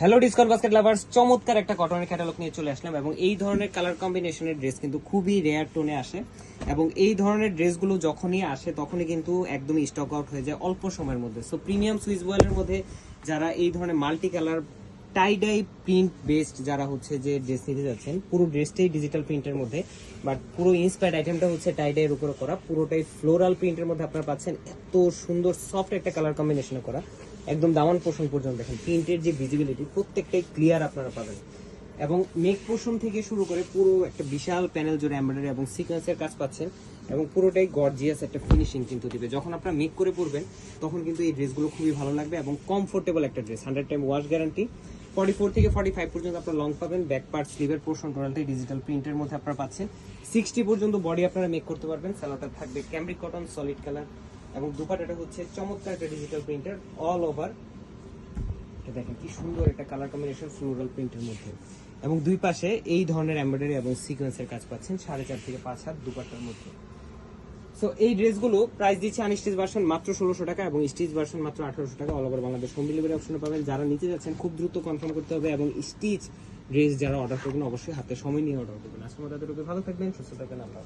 Hello discount basket lovers চমৎকার একটা কটনের ক্যাটালগ নিয়ে চলে আসলাম এবং এই ধরনের কালার কম্বিনেশনের ড্রেস কিন্তু খুবই রেয়ার টোনে আসে এবং এই ধরনের ড্রেসগুলো যখনই আসে, তখনই কিন্তু একদমই স্টক আউট হয়ে যায় অল্প সময়ের মধ্যে। সো প্রিমিয়াম সুইচ বয়েলের মধ্যে যারা এই ধরনের multi colour tie dye print based যারা হচ্ছে যে ড্রেস নিতে যাচ্ছেন, পুরো ড্রেসটাই ডিজিটাল প্রিন্টের মধ্যে বাট পুরো ইন্সপায়ার্ড আইটেমটা হচ্ছে টাইডাইয়ের উপরে করা, পুরোটাই ফ্লোরাল প্রিন্টের মধ্যে আপনারা পাচ্ছেন, এত সুন্দর সফট একটা কালার কম্বিনেশনে করা, একদম দামান পোষণ পর্যন্ত দেখেন প্রিন্টের যে ভিজিবিলিটি প্রত্যেকটাই ক্লিয়ার আপনারা পাবেন। এবং মেক পোষণ থেকে শুরু করে পুরো একটা বিশাল প্যানেল জুড়ে এমব্রয়ডারি এবং সিকোয়েন্সের কাজ পাচ্ছেন, এবং পুরোটাই গর্জিয়াস একটা ফিনিশিং কিন্তু দিবে। যখন আপনারা মেক করে পরবেন, তখন কিন্তু এই ড্রেসগুলো খুবই ভালো লাগবে এবং কমফোর্টেবল একটা dress hundred time wash guarantee forty four থেকে ফর্টি ফাইভ পর্যন্ত আপনারা লং পাবেন ব্যাক পার্ট স্লিভের পোর্শন টোটালটাই ডিজিটাল প্রিন্টের মধ্যে আপনারা পাচ্ছেন। সিক্সটি পর্যন্ত বডি আপনারা মেক করতে পারবেন সালোয়ারটা থাকবে ক্যামরিক কটন সলিড কালার এবং দুপাটাটা হচ্ছে চমৎকার একটা ডিজিটাল প্রিন্টার অল ওভার এটা দেখেন কি সুন্দর একটা কালার কম্বিনেশন ফ্লোরাল প্রিন্টের মধ্যে। এবং দুই পাশে এই ধরনের এমব্রয়ডারি এবং সিকোয়েন্সের কাজ পাচ্ছেন, সাড়ে চার থেকে পাঁচ হাত দুপাটার মধ্যে। সো এই ড্রেসগুলো প্রাইস দিচ্ছে আনস্টিচ ভার্সন মাত্র ষোলোশো টাকা এবং স্টিচ ভার্সন মাত্র আঠারোশো টাকা all over Bangladesh home delivery অপশনে পাবেন। যারা নিতে যাচ্ছেন, খুব দ্রুত কনফার্ম করতে হবে এবং স্টিচ ড্রেস যারা অর্ডার করবেন, অবশ্যই হাতে সময় নিয়ে অর্ডার করবেন। আজকে তাদের ভালো থাকবেন, সুস্থ থাকবেন। আল্লাহ।